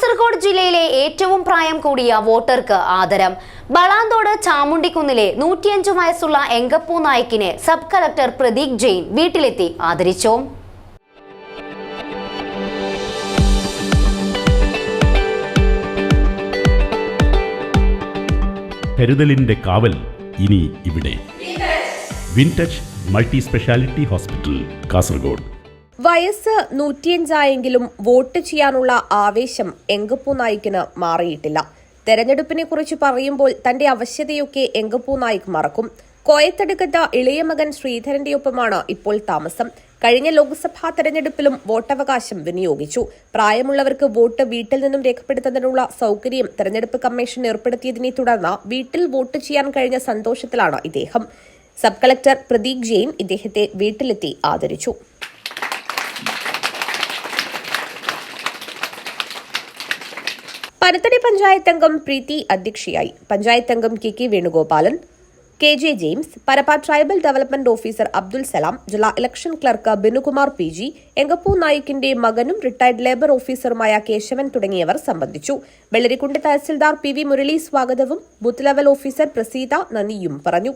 കാസർഗോഡ് ജില്ലയിലെ ഏറ്റവും പ്രായം കൂടിയ വോട്ടർക്ക് ആദരം. ബളാന്തോട് ചാമുണ്ടിക്കുന്നിലെ നൂറ്റിയഞ്ചു വയസ്സുള്ള എങ്കപ്പൂ നായിക്കിനെ സബ് കളക്ടർ പ്രദീപ് ജെയിൻ വീട്ടിലെത്തി ആദരിച്ചു. കരുതലിന്റെ കാവൽ ഇനി ഇവിടെ. Wintouch multi speciality hospital Kasaragod. വയസ്സ് നൂറ്റിയഞ്ചായെങ്കിലും വോട്ട് ചെയ്യാനുള്ള ആവേശം എങ്കപ്പൂ നായിക്കിന് മാറിയിട്ടില്ല. തെരഞ്ഞെടുപ്പിനെ കുറിച്ച് പറയുമ്പോൾ തന്റെ അവശ്യതയൊക്കെ എങ്കപ്പൂ നായിക് മറക്കും. കോയത്തെടുക്കത്ത ഇളയ മകൻ ശ്രീധരന്റെ ഒപ്പമാണ് ഇപ്പോൾ താമസം. കഴിഞ്ഞ ലോക്സഭാ തെരഞ്ഞെടുപ്പിലും വോട്ടവകാശം വിനിയോഗിച്ചു. പ്രായമുള്ളവർക്ക് വോട്ട് വീട്ടിൽ നിന്നും രേഖപ്പെടുത്തുന്നതിനുള്ള സൌകര്യം തെരഞ്ഞെടുപ്പ് കമ്മീഷൻ ഏർപ്പെടുത്തിയതിനെ തുടർന്ന് വീട്ടിൽ വോട്ട് ചെയ്യാൻ കഴിഞ്ഞ സന്തോഷത്തിലാണ് ഇദ്ദേഹം. സബ് കളക്ടർ പ്രദീപ് ജെയിൻ ഇദ്ദേഹത്തെ വീട്ടിലെത്തി ആദരിച്ചു. പരത്തടി പഞ്ചായത്ത് അംഗം പ്രീതി അധ്യക്ഷയായി. പഞ്ചായത്ത് അംഗം K K Venugopalan K J James Parappa tribal development officer Abdul Salam ജില്ലാ election clerk Binukumar P G Engappu നായിക്കിന്റെ മകനും റിട്ടയർഡ് ലേബർ ഓഫീസറുമായ കേശവൻ തുടങ്ങിയവർ സംബന്ധിച്ചു. വെള്ളരിക്കുണ്ട് തഹസിൽദാർ പി വി മുരളി സ്വാഗതവും ബൂത്ത് ലെവൽ ഓഫീസർ പ്രസീത നന്ദിയും പറഞ്ഞു.